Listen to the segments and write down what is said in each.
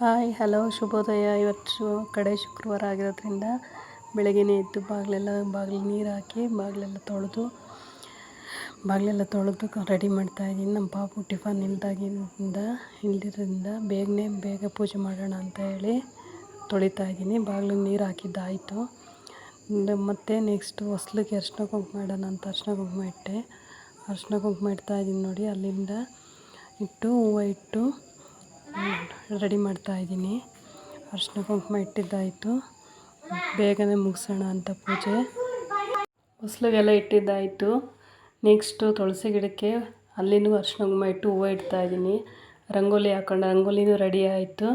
Hi, hello, ಶುಭೋದಯ. ಇವತ್ತು ಕಡೆ ಶುಕ್ರವಾರ ಆಗಿರೋದ್ರಿಂದ ಬೆಳಗ್ಗೆನೇ ಎದ್ದು ಬಾಗಿಲೆಲ್ಲ, ಬಾಗಿಲು ನೀರು ಹಾಕಿ ಬಾಗಿಲೆಲ್ಲ ತೊಳೆದು ಬಾಗಿಲೆಲ್ಲ ತೊಳೆದು ರೆಡಿ ಮಾಡ್ತಾಯಿದ್ದೀನಿ ನಮ್ಮ ಪಾಪು ಟಿಫನ್ ಇಲ್ದಾಗಿಂದ, ಇಲ್ದಿರೋದ್ರಿಂದ ಬೇಗನೆ ಬೇಗ ಪೂಜೆ ಮಾಡೋಣ ಅಂತ ಹೇಳಿ ತೊಳಿತಾ ಇದ್ದೀನಿ. ಬಾಗಿಲು ನೀರು ಹಾಕಿದ್ದಾಯಿತು. ಮತ್ತು ನೆಕ್ಸ್ಟು ಹೊಸ್ಲಿಗೆ ಅರ್ಶಿನ ಕುಂಕುಮ ಇಡೋಣ ಅಂತ ಅರ್ಶಿನ ಕುಂಕುಮ ಇಟ್ಟೆ. ಅರ್ಶಿನ ಕುಂಕುಮ ಇಡ್ತಾಯಿದ್ದೀನಿ ನೋಡಿ, ಅಲ್ಲಿಂದ ಇಟ್ಟು ಹೂವು ಇಟ್ಟು ರೆಡಿ ಮಾಡ್ತಾಯಿದ್ದೀನಿ ಅರ್ಶಿನ ಕುಂಕುಮ ಇಟ್ಟಿದ್ದಾಯಿತು. ಬೇಗನೆ ಮುಗಿಸೋಣ ಅಂತ ಪೂಜೆ. ಹೊಸ್ಲಿಗೆಲ್ಲ ಇಟ್ಟಿದ್ದಾಯಿತು. ನೆಕ್ಸ್ಟು ತುಳಸಿ ಗಿಡಕ್ಕೆ ಅಲ್ಲಿನೂ ಅರ್ಶಿನ ಕುಂಕುಮ ಇಟ್ಟು ಹೂವು ಇಡ್ತಾಯಿದ್ದೀನಿ ರಂಗೋಲಿ ಹಾಕೊಂಡು, ರಂಗೋಲಿನೂ ರೆಡಿ ಆಯಿತು.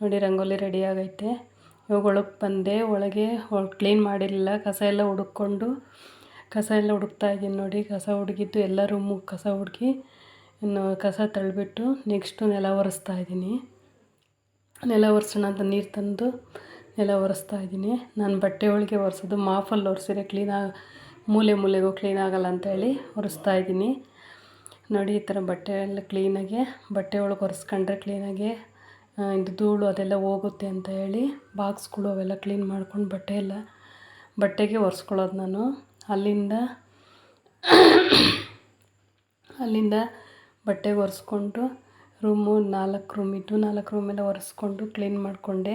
ನೋಡಿ, ರಂಗೋಲಿ ರೆಡಿ ಆಗೈತೆ. ಇವಾಗ ಒಳಗೆ ಬಂದೆ. ಒಳಗೆ ಕ್ಲೀನ್ ಮಾಡಿರಲಿಲ್ಲ. ಕಸ ಎಲ್ಲ ಹುಡುಕೊಂಡು ಕಸ ಎಲ್ಲ ಹುಡುಕ್ತಾ ಇದ್ದೀನಿ ನೋಡಿ. ಕಸ ಹುಡುಗಿದ್ದು ಎಲ್ಲ ರೂಮು ಕಸ ಹುಡುಕಿ ಇನ್ನು ಕಸ ತಳ್ಳಿಬಿಟ್ಟು ನೆಕ್ಸ್ಟು ನೆಲ ಒರೆಸ್ತಾ ಇದ್ದೀನಿ. ನೆಲ ಒರೆಸೋಣ ಅಂತ ನೀರು ತಂದು ನೆಲ ಒರೆಸ್ತಾ ಇದ್ದೀನಿ. ನಾನು ಬಟ್ಟೆ ಒಳಗೆ ಒರೆಸೋದು ಮಾಫಲ್ಲಿ ಒರೆಸಿದ್ರೆ ಕ್ಲೀನಾಗಿ ಮೂಲೆ ಮೂಲೆಗೂ ಕ್ಲೀನ್ ಆಗೋಲ್ಲ ಅಂತೇಳಿ ಒರೆಸ್ತಾ ಇದ್ದೀನಿ. ನೋಡಿ, ಈ ಥರ ಬಟ್ಟೆ ಎಲ್ಲ ಕ್ಲೀನಾಗಿ ಬಟ್ಟೆ ಒಳಗೆ ಒರೆಸ್ಕೊಂಡ್ರೆ ಕ್ಲೀನಾಗಿ ಇದು ಧೂಳು ಅದೆಲ್ಲ ಹೋಗುತ್ತೆ ಅಂತ ಹೇಳಿ ಬಾಕ್ಸ್ಗಳು ಅವೆಲ್ಲ ಕ್ಲೀನ್ ಮಾಡ್ಕೊಂಡು ಬಟ್ಟೆ ಎಲ್ಲ, ಬಟ್ಟೆಗೆ ಒರೆಸ್ಕೊಳ್ಳೋದು ನಾನು. ಅಲ್ಲಿಂದ ಅಲ್ಲಿಂದ ಬಟ್ಟೆಗೆ ಒರೆಸ್ಕೊಂಡು ರೂಮು ನಾಲ್ಕು ರೂಮ್ ಇದ್ದು ನಾಲ್ಕು ರೂಮೆಲ್ಲ ಒರೆಸ್ಕೊಂಡು ಕ್ಲೀನ್ ಮಾಡಿಕೊಂಡೆ.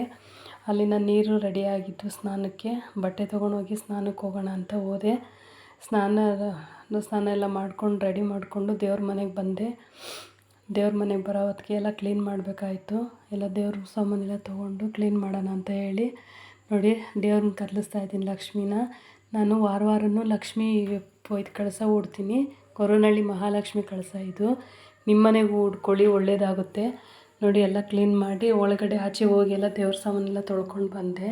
ಅಲ್ಲಿನ ನೀರು ರೆಡಿ ಆಗಿತ್ತು ಸ್ನಾನಕ್ಕೆ. ಬಟ್ಟೆ ತೊಗೊಂಡೋಗಿ ಸ್ನಾನಕ್ಕೆ ಹೋಗೋಣ ಅಂತ ಹೋದೆ. ಸ್ನಾನ ಸ್ನಾನ ಎಲ್ಲ ಮಾಡ್ಕೊಂಡು ರೆಡಿ ಮಾಡಿಕೊಂಡು ದೇವ್ರ ಮನೆಗೆ ಬಂದೆ. ದೇವ್ರ ಮನೆಗೆ ಬರೋ ಹೊತ್ತಿಗೆ ಎಲ್ಲ ಕ್ಲೀನ್ ಮಾಡಬೇಕಾಯಿತು. ಎಲ್ಲ ದೇವ್ರ ಸಾಮಾನೆಲ್ಲ ತೊಗೊಂಡು ಕ್ಲೀನ್ ಮಾಡೋಣ ಅಂತ ಹೇಳಿ. ನೋಡಿ, ದೇವ್ರನ್ನ ಕದಲಿಸ್ತಾ ಇದ್ದೀನಿ ಲಕ್ಷ್ಮೀನ. ನಾನು ವಾರ ವಾರನೂ ಲಕ್ಷ್ಮೀ ಒಯ್ದು ಕಳಸ ಹೂಡ್ತೀನಿ ಕೊರೋನಹಳ್ಳಿ ಮಹಾಲಕ್ಷ್ಮಿ ಕಳಸ ಇದು. ನಿಮ್ಮ ಮನೆಗೆ ಹೂಡ್ಕೊಳ್ಳಿ ಒಳ್ಳೆಯದಾಗುತ್ತೆ ನೋಡಿ, ಎಲ್ಲ ಕ್ಲೀನ್ ಮಾಡಿ ಒಳಗಡೆ ಆಚೆ ಹೋಗಿ ಎಲ್ಲ ದೇವ್ರ ಸಾಮಾನೆಲ್ಲ ತೊಳ್ಕೊಂಡು ಬಂದೆ.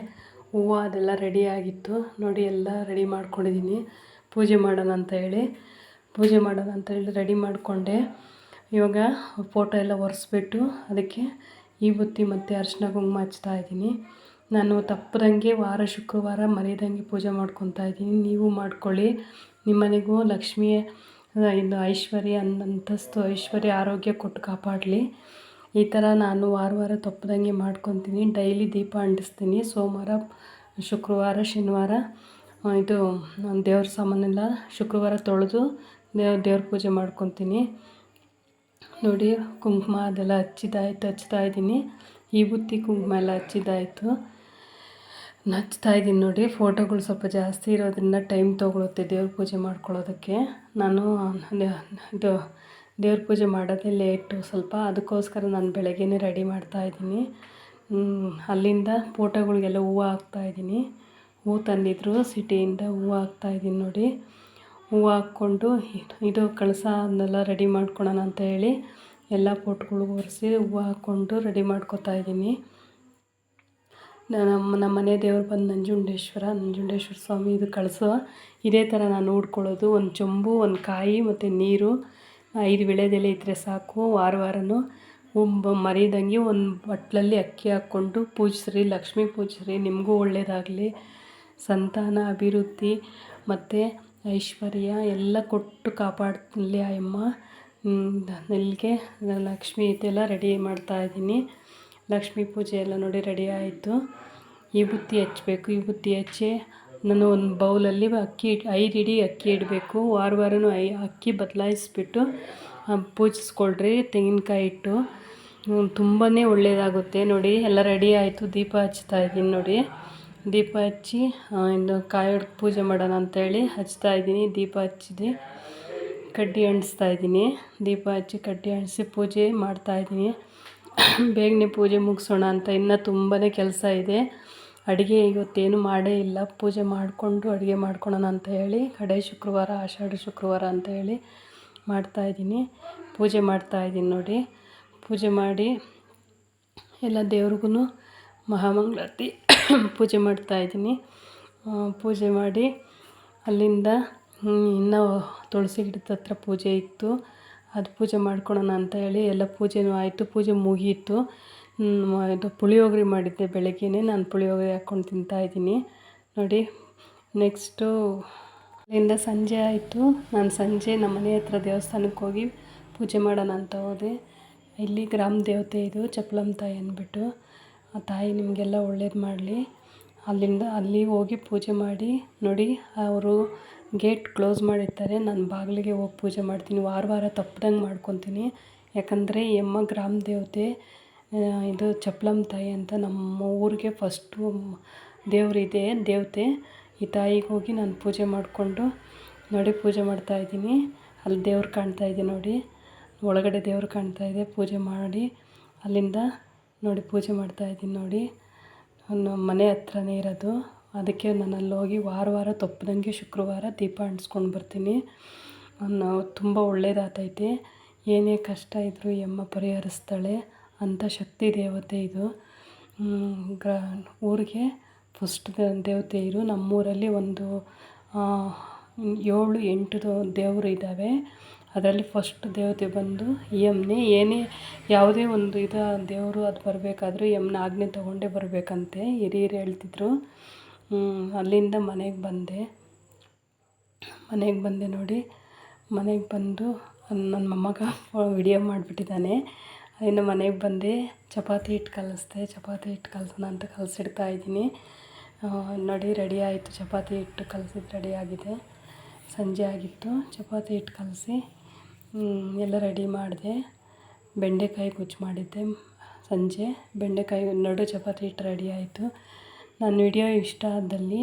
ಹೂವು ಅದೆಲ್ಲ ರೆಡಿ ಆಗಿತ್ತು. ನೋಡಿ, ಎಲ್ಲ ರೆಡಿ ಮಾಡ್ಕೊಂಡಿದ್ದೀನಿ. ಪೂಜೆ ಮಾಡೋಣ ಅಂತ ಹೇಳಿ. ಪೂಜೆ ಮಾಡೋಣ ಅಂತ ಹೇಳಿ ರೆಡಿ ಮಾಡಿಕೊಂಡೆ. ಇವಾಗ ಫೋಟೋ ಎಲ್ಲ ಒರೆಸ್ಬಿಟ್ಟು ಅದಕ್ಕೆ ಈ ಬುತ್ತಿ ಮತ್ತು ಅರಿಶಿನ ಕುಂಕುಮ ಹಚ್ತಾ ಇದ್ದೀನಿ. ನಾನು ತಪ್ಪದಂಗೆ ವಾರ, ಶುಕ್ರವಾರ ಮರೆಯದಂಗೆ ಪೂಜೆ ಮಾಡ್ಕೊತಾ ಇದ್ದೀನಿ. ನೀವು ಮಾಡ್ಕೊಳ್ಳಿ. ನಿಮ್ಮನೆಗೂ ಲಕ್ಷ್ಮಿ ಇದು ಐಶ್ವರ್ಯ ಅಂತಸ್ತು ಐಶ್ವರ್ಯ ಆರೋಗ್ಯ ಕೊಟ್ಟು ಕಾಪಾಡಲಿ. ಈ ಥರ ನಾನು ವಾರ ವಾರ ತಪ್ಪದಂಗೆ ಮಾಡ್ಕೊತೀನಿ. ಡೈಲಿ ದೀಪ ಅಂಟಿಸ್ತೀನಿ. ಸೋಮವಾರ, ಶುಕ್ರವಾರ, ಶನಿವಾರ. ಇದು ದೇವ್ರ ಸಾಮಾನೆಲ್ಲ ಶುಕ್ರವಾರ ತೊಳೆದು ದೇವ್ರ ದೇವ್ರ ಪೂಜೆ ಮಾಡ್ಕೊತೀನಿ. ನೋಡಿ, ಕುಂಕುಮ ಅದೆಲ್ಲ ಹಚ್ಚಿದಾಯ್ತು, ಹಚ್ತಾ ಇದ್ದೀನಿ. ಈ ಬುತ್ತಿ ಕುಂಕುಮ ಎಲ್ಲ ಹಚ್ಚಿದಾಯಿತು. ಹಚ್ತಾ ಇದ್ದೀನಿ ನೋಡಿ. ಫೋಟೋಗಳು ಸ್ವಲ್ಪ ಜಾಸ್ತಿ ಇರೋದ್ರಿಂದ ಟೈಮ್ ತೊಗೊಳುತ್ತೆ ದೇವ್ರ ಪೂಜೆ ಮಾಡ್ಕೊಳ್ಳೋದಕ್ಕೆ. ನಾನು ದೇವ್ರ ಪೂಜೆ ಮಾಡೋದೇ ಲೇಟು ಸ್ವಲ್ಪ. ಅದಕ್ಕೋಸ್ಕರ ನಾನು ಬೆಳಗ್ಗೆನೇ ರೆಡಿ ಮಾಡ್ತಾ ಇದ್ದೀನಿ. ಅಲ್ಲಿಂದ ಫೋಟೋಗಳಿಗೆಲ್ಲ ಹೂವು ಹಾಕ್ತಾಯಿದ್ದೀನಿ ಹೂವು ತಂದಿದ್ರು, ಸಿಟಿಯಿಂದ ಹೂವು ಹಾಕ್ತಾಯಿದ್ದೀನಿ ನೋಡಿ. ಹೂವು ಹಾಕ್ಕೊಂಡು ಇದು ಕಳಸ ಅದನ್ನೆಲ್ಲ ರೆಡಿ ಮಾಡ್ಕೊಳೋಣ ಅಂತ ಹೇಳಿ ಎಲ್ಲ ಫೋಟೋಗಳಿಗೆ ಒರೆಸಿ ಹೂವು ಹಾಕ್ಕೊಂಡು ರೆಡಿ ಮಾಡ್ಕೋತಾ ಇದ್ದೀನಿ. ನಮ್ಮ ನಮ್ಮ ಮನೆ ದೇವ್ರು ಬಂದು ನಂಜುಂಡೇಶ್ವರ ನಂಜುಂಡೇಶ್ವರ ಸ್ವಾಮಿ ಇದು ಕಳಸ. ಇದೇ ಥರ ನಾನು ನೋಡ್ಕೊಳ್ಳೋದು. ಒಂದು ಚೊಂಬು, ಒಂದು ಕಾಯಿ ಮತ್ತು ನೀರು. ಐದು ವಿಳೆದೆಲೆ ಇದ್ದರೆ ಸಾಕು. ವಾರ ವಾರನೂ ಒಬ್ಬ ಮರಿದಂಗೆ ಒಂದು ಬಟ್ಲಲ್ಲಿ ಅಕ್ಕಿ ಹಾಕ್ಕೊಂಡು ಪೂಜಿಸ್ರಿ, ಲಕ್ಷ್ಮಿ ಪೂಜಿಸ್ರಿ. ನಿಮಗೂ ಒಳ್ಳೆಯದಾಗಲಿ ಸಂತಾನ, ಅಭಿವೃದ್ಧಿ ಮತ್ತು ಐಶ್ವರ್ಯ ಎಲ್ಲ ಕೊಟ್ಟು ಕಾಪಾಡಲಿ ಆ ಅಮ್ಮ ಇಲ್ಲಿಗೆ ಲಕ್ಷ್ಮಿ ಇದೆಲ್ಲ ರೆಡಿ ಮಾಡ್ತಾಯಿದ್ದೀನಿ ಲಕ್ಷ್ಮೀ ಪೂಜೆ ಎಲ್ಲ ನೋಡಿ ರೆಡಿ ಆಯಿತು. ಈ ಬುತ್ತಿ ಹಚ್ಬೇಕು, ಈ ಬುತ್ತಿ ಹಚ್ಚಿ ನಾನು ಒಂದು ಬೌಲಲ್ಲಿ ಅಕ್ಕಿ ಐದು ಇಡೀ ಅಕ್ಕಿ ಇಡಬೇಕು. ವಾರ ವಾರನೂ ಐ, ಅಕ್ಕಿ ಬದಲಾಯಿಸ್ಬಿಟ್ಟು ಪೂಜಿಸ್ಕೊಳ್ರಿ, ತೆಂಗಿನಕಾಯಿ ಇಟ್ಟು ತುಂಬಾ ಒಳ್ಳೆಯದಾಗುತ್ತೆ ನೋಡಿ. ಎಲ್ಲ ರೆಡಿ ಆಯಿತು. ದೀಪ ಹಚ್ತಾ ಇದ್ದೀನಿ ನೋಡಿ. ದೀಪ ಹಚ್ಚಿ ಇನ್ನು ಕಾಯಿ ಪೂಜೆ ಮಾಡೋಣ ಅಂತೇಳಿ ಹಚ್ತಾ ಇದ್ದೀನಿ. ದೀಪ ಹಚ್ಚಿದೆ. ಕಡ್ಡಿ ಅಂಟಿಸ್ತಾ ಇದ್ದೀನಿ. ದೀಪ ಹಚ್ಚಿ ಕಡ್ಡಿ ಅಂಟಿಸಿ ಪೂಜೆ ಮಾಡ್ತಾಯಿದ್ದೀನಿ ಬೇಗನೆ ಪೂಜೆ ಮುಗಿಸೋಣ ಅಂತ ಇನ್ನೂ ತುಂಬಾ ಕೆಲಸ ಇದೆ. ಅಡುಗೆ ಇವತ್ತೇನು ಮಾಡೇ ಇಲ್ಲ. ಪೂಜೆ ಮಾಡಿಕೊಂಡು ಅಡುಗೆ ಮಾಡ್ಕೊಳೋಣ ಅಂತ ಹೇಳಿ, ಕಡೆ ಶುಕ್ರವಾರ, ಆಷಾಢ ಶುಕ್ರವಾರ ಅಂತ ಹೇಳಿ ಮಾಡ್ತಾಯಿದ್ದೀನಿ ಪೂಜೆ ಮಾಡ್ತಾಯಿದ್ದೀನಿ ನೋಡಿ. ಪೂಜೆ ಮಾಡಿ ಎಲ್ಲ ದೇವ್ರಿಗೂ ಮಹಾಮಂಗಳಾರತಿ ಪೂಜೆ ಮಾಡ್ತಾಯಿದ್ದೀನಿ ಪೂಜೆ ಮಾಡಿ ಅಲ್ಲಿಂದ ಇನ್ನೂ ತುಳಸಿ ಗಿಡದ ಹತ್ರ ಪೂಜೆ ಇತ್ತು. ಅದು ಪೂಜೆ ಮಾಡ್ಕೊಳ್ಳೋಣ ಅಂತ ಹೇಳಿ ಎಲ್ಲ ಪೂಜೆನೂ ಆಯಿತು, ಪೂಜೆ ಮುಗೀತು. ಇದು ಪುಳಿಯೋಗರೆ ಮಾಡಿದ್ದೆ ಬೆಳಗ್ಗೆನೇ. ನಾನು ಪುಳಿಯೋಗರೆ ಹಾಕ್ಕೊಂಡು ತಿಂತಾಯಿದ್ದೀನಿ ನೋಡಿ ನೆಕ್ಸ್ಟು ಅಲ್ಲಿಂದ ಸಂಜೆ ಆಯಿತು. ನಾನು ಸಂಜೆ ನಮ್ಮ ಮನೆ ಹತ್ರ ದೇವಸ್ಥಾನಕ್ಕೆ ಹೋಗಿ ಪೂಜೆ ಮಾಡೋಣ ಅಂತ ಹೋದೆ. ಇಲ್ಲಿ ಗ್ರಾಮ ದೇವತೆ ಇದು ಚಪ್ಪಲಮ್ಮ ತಾಯಿ ಅಂದ್ಬಿಟ್ಟು. ಆ ತಾಯಿ ನಿಮಗೆಲ್ಲ ಒಳ್ಳೇದು ಮಾಡಲಿ. ಅಲ್ಲಿಂದ ಅಲ್ಲಿ ಹೋಗಿ ಪೂಜೆ ಮಾಡಿ, ನೋಡಿ ಅವರು ಗೇಟ್ ಕ್ಲೋಸ್ ಮಾಡಿರ್ತಾರೆ. ನಾನು ಬಾಗಿಲಿಗೆ ಹೋಗಿ ಪೂಜೆ ಮಾಡ್ತೀನಿ. ವಾರ ವಾರ ತಪ್ದಂಗೆ ಮಾಡ್ಕೊತೀನಿ. ಯಾಕಂದರೆ ಎಮ್ಮ ಗ್ರಾಮ ದೇವತೆ ಇದು ಚಪ್ಪಲಮ್ಮ ತಾಯಿ ಅಂತ ನಮ್ಮ ಊರಿಗೆ ಫಸ್ಟು ದೇವರಿದೆ ದೇವತೆ. ಈ ತಾಯಿಗೆ ಹೋಗಿ ನಾನು ಪೂಜೆ ಮಾಡಿಕೊಂಡು ನೋಡಿ ಪೂಜೆ ಮಾಡ್ತಾ ಇದ್ದೀನಿ. ಅಲ್ಲಿ ದೇವ್ರು ಕಾಣ್ತಾ ಇದೆ ನೋಡಿ. ಒಳಗಡೆ ದೇವ್ರು ಕಾಣ್ತಾ ಇದೆ. ಪೂಜೆ ಮಾಡಿ ಅಲ್ಲಿಂದ ನೋಡಿ ಪೂಜೆ ಮಾಡ್ತಾ ಇದ್ದೀನಿ ನೋಡಿ. ನಮ್ಮ ಮನೆ ಹತ್ರನೇ ಇರೋದು. ಅದಕ್ಕೆ ನಾನು ಅಲ್ಲಿ ಹೋಗಿ ವಾರ ವಾರ ತಪ್ಪದಂಗೆ ಶುಕ್ರವಾರ ದೀಪ ಅಂಟಿಸ್ಕೊಂಡು ಬರ್ತೀನಿ. ನಾವು ತುಂಬ ಒಳ್ಳೇದಾಗ್ತೈತೆ ಏನೇ ಕಷ್ಟ ಇದ್ದರೂ ಯಮ್ಮ ಪರಿಹರಿಸ್ತಾಳೆ ಅಂಥ ಶಕ್ತಿ ದೇವತೆ ಇದು. ಗ್ರ, ಊರಿಗೆ ಫಸ್ಟ್ ದೇವತೆ ಇರು. ನಮ್ಮೂರಲ್ಲಿ ಒಂದು ಏಳು, ಎಂಟು ದೇವರು ಇದ್ದಾವೆ. ಅದರಲ್ಲಿ ಫಸ್ಟ್ ದೇವತೆ ಬಂದು ಅಮ್ಮನೇ ಏನೇ ಯಾವುದೇ ಒಂದು ಇದು ದೇವರು ಅದು ಬರಬೇಕಾದ್ರೂ ಯಮ್ನ ಆಜ್ಞೆ ತೊಗೊಂಡೇ ಬರಬೇಕಂತೆ ಹಿರಿಯರು ಹೇಳ್ತಿದ್ರು. ಅಲ್ಲಿಂದ ಮನೆಗೆ ಬಂದೆ. ಮನೆಗೆ ಬಂದೆ ನೋಡಿ, ಮನೆಗೆ ಬಂದು ನನ್ನ ಮೊಮ್ಮಗ ವಿಡಿಯೋ ಮಾಡಿಬಿಟ್ಟಿದ್ದಾನೆ. ಅಲ್ಲಿಂದ ಮನೆಗೆ ಬಂದೆ, ಚಪಾತಿ ಹಿಟ್ಟು ಕಲಿಸ್ದೆ. ಚಪಾತಿ ಹಿಟ್ಟು ಕಲಸೋಣ ಅಂತ ಕಲಸಿಡ್ತಾ ಇದ್ದೀನಿ. ನೋಡಿ, ರೆಡಿ ಆಯಿತು. ಚಪಾತಿ ಹಿಟ್ಟು ಕಲಸಿದ್ದು ರೆಡಿ ಆಗಿದೆ. ಸಂಜೆ ಆಗಿತ್ತು. ಚಪಾತಿ ಹಿಟ್ಟು ಕಲಸಿ ಎಲ್ಲ ರೆಡಿ ಮಾಡಿದೆ. ಬೆಂಡೆಕಾಯಿ ಗೊಜ್ಜು ಮಾಡಿದ್ದೆ ಸಂಜೆ. ಬೆಂಡೆಕಾಯಿ ನಡು ಚಪಾತಿ ಹಿಟ್ಟು ರೆಡಿ ಆಯಿತು. ನನ್ನ ವಿಡಿಯೋ ಇಷ್ಟ ಆದಲ್ಲಿ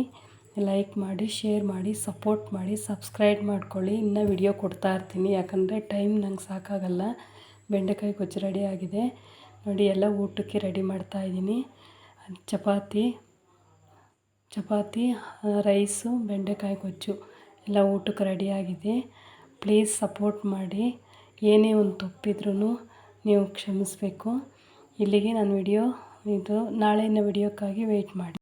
ಲೈಕ್ ಮಾಡಿ, ಶೇರ್ ಮಾಡಿ, ಸಪೋರ್ಟ್ ಮಾಡಿ, ಸಬ್ಸ್ಕ್ರೈಬ್ ಮಾಡ್ಕೊಳ್ಳಿ. ಇನ್ನೂ ವಿಡಿಯೋ ಕೊಡ್ತಾ ಇರ್ತೀನಿ. ಯಾಕಂದರೆ ಟೈಮ್ ನಂಗೆ ಸಾಕಾಗಲ್ಲ. ಬೆಂಡೆಕಾಯಿ ಗೊಜ್ಜು ರೆಡಿ ಆಗಿದೆ. ನೋಡಿ, ಎಲ್ಲ ಊಟಕ್ಕೆ ರೆಡಿ ಮಾಡ್ತಾ ಇದ್ದೀನಿ. ಚಪಾತಿ ಚಪಾತಿ, ರೈಸು, ಬೆಂಡೆಕಾಯಿ ಗೊಜ್ಜು ಎಲ್ಲ ಊಟಕ್ಕೆ ರೆಡಿಯಾಗಿದೆ ಪ್ಲೀಸ್ ಸಪೋರ್ಟ್ ಮಾಡಿ. ಏನೇ ಒಂದು ತಪ್ಪಿದ್ರೂ ನೀವು ಕ್ಷಮಿಸಬೇಕು. ಇಲ್ಲಿಗೆ ನಾನು ವಿಡಿಯೋ ಇದು ನಾಳೆಯ ವಿಡಿಯೋಕ್ಕಾಗಿ ವೆಯ್ಟ್ ಮಾಡಿ.